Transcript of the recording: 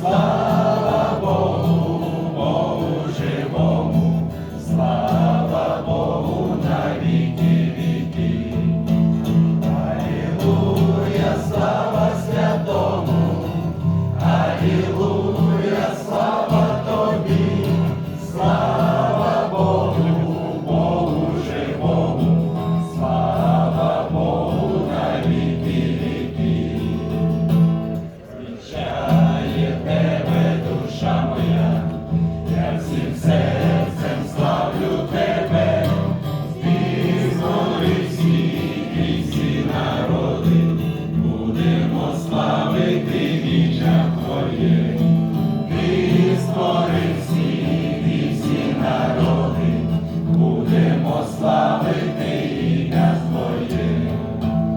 Слава Богу, Богу слава Богу на віки віки, Аллилуйя, слава. sincere.